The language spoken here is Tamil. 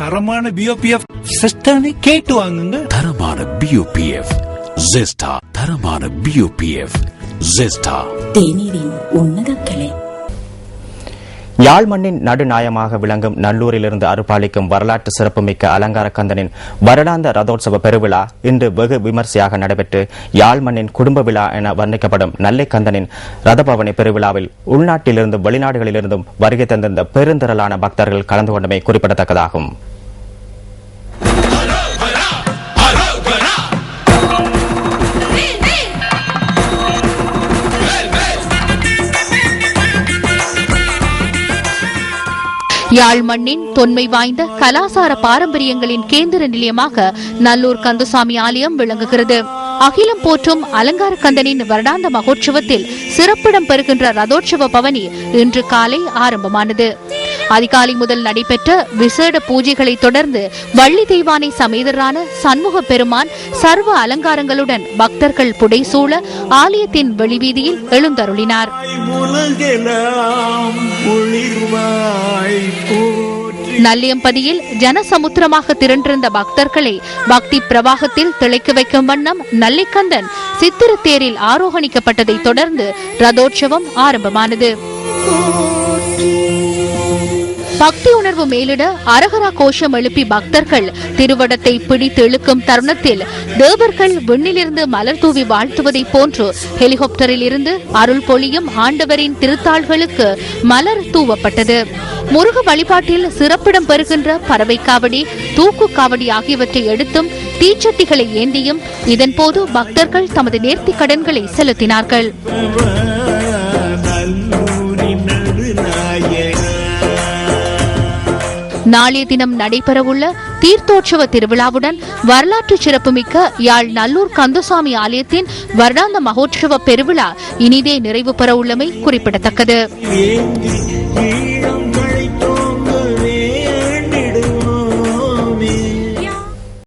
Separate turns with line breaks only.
தரமான பிஓபிஎஃப் சிஸ்டர்னு கேட்டு வாங்குங்க.
தரமான பியூபிஎஃப் ஜெஸ்டா தரமான பியூபிஎஃப் ஜெஸ்டா
தேநீரின் உன்னத கிளை.
யாழ் மண்ணின் நடுநாயமாக விளங்கும் நல்லூரிலிருந்து அருப்பாளிக்கும் வரலாற்று சிறப்புமிக்க அலங்கார கந்தனின் வருடாந்த ரதோற்சவ பெருவிழா இன்று வெகு விமர்சையாக நடைபெற்று யாழ் மண்ணின் குடும்ப விழா என வர்ணிக்கப்படும் நல்லை கந்தனின் ரதபவனி பெருவிழாவில் உள்நாட்டிலிருந்தும் வெளிநாடுகளிலிருந்தும் வருகை தந்திருந்த பெருந்திரளான பக்தர்கள் கலந்து கொண்டமை குறிப்பிடத்தக்கதாகும்.
யாழ் மண்ணின் தொன்மை வாய்ந்த கலாசார பாரம்பரியங்களின் கேந்திர நிலையமாக நல்லூர் கந்தசாமி ஆலயம் விளங்குகிறது. அகிலம் போற்றும் அலங்கார கந்தனின் வருடாந்த மகோற்சவத்தில் சிறப்பிடம் பெறுகின்ற ரதோற்சவ பவனி இன்று காலை ஆரம்பமானது. அதிகாலை முதல் நடைபெற்ற விசேட பூஜைகளை தொடர்ந்து வள்ளி தெய்வானை சமேதரான சண்முக பெருமான் சர்வ அலங்காரங்களுடன் பக்தர்கள் புடைசூழ ஆலயத்தின் வெளிவீதியில் எழுந்தருளினார். நல்லியம்பதியில் ஜனசமுத்திரமாக திரண்டிருந்த பக்தர்களை பக்தி பிரவாகத்தில் திளைக்க வைக்கும் வண்ணம் நல்லிக்கந்தன் சித்திரத்தேரில் ஆரோகணிக்கப்பட்டதைத் தொடர்ந்து ரதோற்சவம் ஆரம்பமானது. பக்தி உணர்வு மேலிட அரகரா கோஷம் எழுப்பி பக்தர்கள் திருவடத்தை பிடித்தெழுக்கும் தருணத்தில் தேவர்கள் விண்ணிலிருந்து மலர் தூவி வாழ்த்துவதைப் போன்று ஹெலிகாப்டரில் இருந்து அருள் பொழியும் ஆண்டவரின் திருத்தாள்களுக்கு மலர் தூவப்பட்டது. முருக வழிபாட்டில் சிறப்பிடம் பெறுகின்ற பறவை காவடி தூக்கு காவடி ஆகியவற்றை எடுத்தும் தீச்சட்டிகளை ஏந்தியும் இதன்போது பக்தர்கள் தமது நேர்த்திக் கடன்களை செலுத்தினார்கள். நாளைய தினம் நடைபெறவுள்ள தீர்த்தோற்சவ திருவிழாவுடன் வரலாற்று சிறப்புமிக்க யாழ் நல்லூர் கந்தசாமி ஆலயத்தின் வருடாந்த மகோற்சவ பெருவிழா இனிதே நிறைவு பெற உள்ளமை குறிப்பிடத்தக்கது